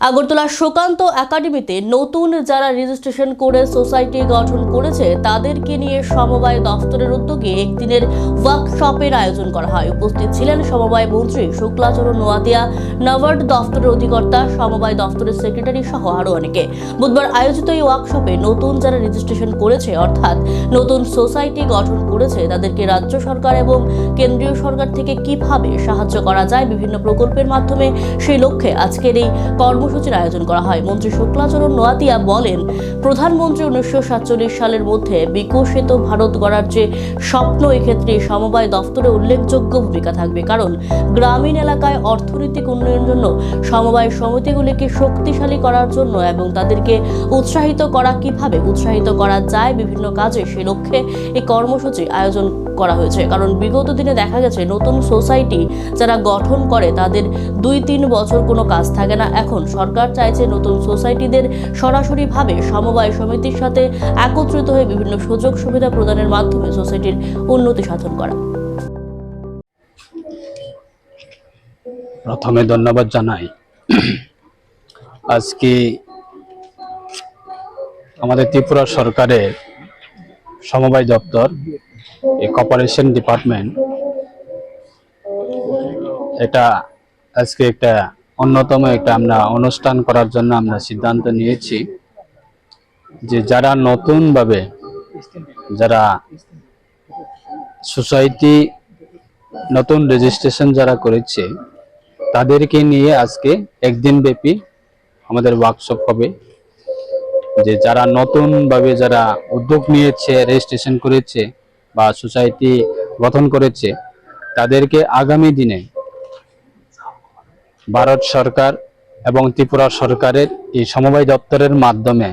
আগরতলা সুকান্ত একাডেমিতে নতুন যারা রেজিস্ট্রেশন করে সোসাইটি গঠন করেছে, তাদেরকে নিয়ে সমবায় দফতরের উদ্যোগে একদিনের ওয়ার্কশপের আয়োজন করা হয়। উপস্থিত ছিলেন সমবায় মন্ত্রী শুক্লাচরণ নোয়াতিয়া নাবার্ড দফতরের অধিকর্তা, সমবায় দফতরের সেক্রেটারি সহ আরও অনেকে। বুধবার আয়োজিত এই ওয়ার্কশপে নতুন যারা রেজিস্ট্রেশন করেছে, অর্থাৎ নতুন সোসাইটি গঠন করেছে, তাদেরকে রাজ্য সরকার এবং কেন্দ্রীয় সরকার থেকে কীভাবে সাহায্য করা যায়, বিভিন্ন প্রকল্পের মাধ্যমে সেই লক্ষ্যে আজকের এই কর্মসূচির আয়োজন করা হয়। মন্ত্রী শুক্লাচরণ নোয়াতিয়া বলেন, প্রধানমন্ত্রী উনিশশো সাতচল্লিশ সালের মধ্যে বিকশিত ভারত গড়ার যে স্বপ্ন, এক্ষেত্রে সমবায় দফতরে উল্লেখযোগ্য ভূমিকা থাকবে। কারণ, গ্রামীণ এলাকায় অর্থনৈতিক উন্নয়নের জন্য সমবায় সমিতিগুলিকে শক্তিশালী করার জন্য এবং তাদেরকে উৎসাহিত করা, কীভাবে উৎসাহিত করা যায় বিভিন্ন কাজে, সে লক্ষ্যে এই কর্মসূচি আয়োজন করা হয়েছে। কারণ, বিগত দিনে দেখা গেছে, নতুন সোসাইটি যারা গঠন করে, তাদের দুই তিন বছর কোনো কাজ থাকে না। এখন সরকার চাইছে নতুন সোসাইটিদের সরাসরিভাবে সমবায় সমিতির সাথে একত্রিত হয়ে বিভিন্ন সুযোগ সুবিধা প্রদানের মাধ্যমে সোসাইটির উন্নতি সাধন করা। প্রথমে ধন্যবাদ জানাই। আজকে আমাদের ত্রিপুরা সরকারের সমবায় দপ্তর, এই কপারেশন ডিপার্টমেন্ট এটা আজকে একটা অন্যতম একটা আমরা অনুষ্ঠান করার জন্য আমরা সিদ্ধান্ত নিয়েছি যে যারা নতুনভাবে যারা সোসাইটি নতুন রেজিস্ট্রেশন যারা করেছে, তাদেরকে নিয়ে আজকে একদিন ব্যাপী আমাদের ওয়ার্কশপ হবে। যে যারা নতুনভাবে যারা উদ্যোগ নিয়েছে রেজিস্ট্রেশন করেছে বা সোসাইটি গঠন করেছে, তাদেরকে আগামী দিনে ভারত সরকার এবং ত্রিপুরা সরকারের এই সমবায় দপ্তরের মাধ্যমে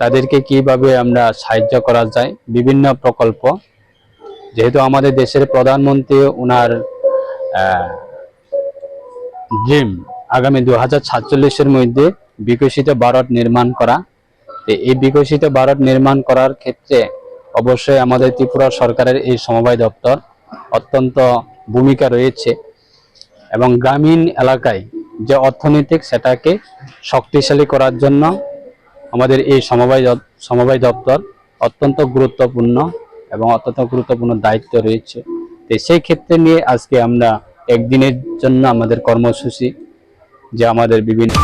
তাদেরকে কীভাবে আমরা সাহায্য করা যায়, বিভিন্ন প্রকল্প। যেহেতু আমাদের দেশের প্রধানমন্ত্রী ওনার ড্রিম আগামী দু হাজার সাতচল্লিশের মধ্যে বিকশিত ভারত নির্মাণ করা। তো এই বিকশিত ভারত নির্মাণ করার ক্ষেত্রে অবশ্যই আমাদের ত্রিপুরা সরকারের এই সমবায় দপ্তর অত্যন্ত ভূমিকা রয়েছে। এবং গ্রামীণ এলাকায় যে অর্থনৈতিক সেটাকে শক্তিশালী করার জন্য আমাদের এই সমবায় সমবায় দপ্তর অত্যন্ত গুরুত্বপূর্ণ এবং অত্যন্ত গুরুত্বপূর্ণ দায়িত্ব রয়েছে। তো সেই ক্ষেত্রে নিয়ে আজকে আমরা একদিনের জন্য আমাদের কর্মসূচি যে আমাদের বিভিন্ন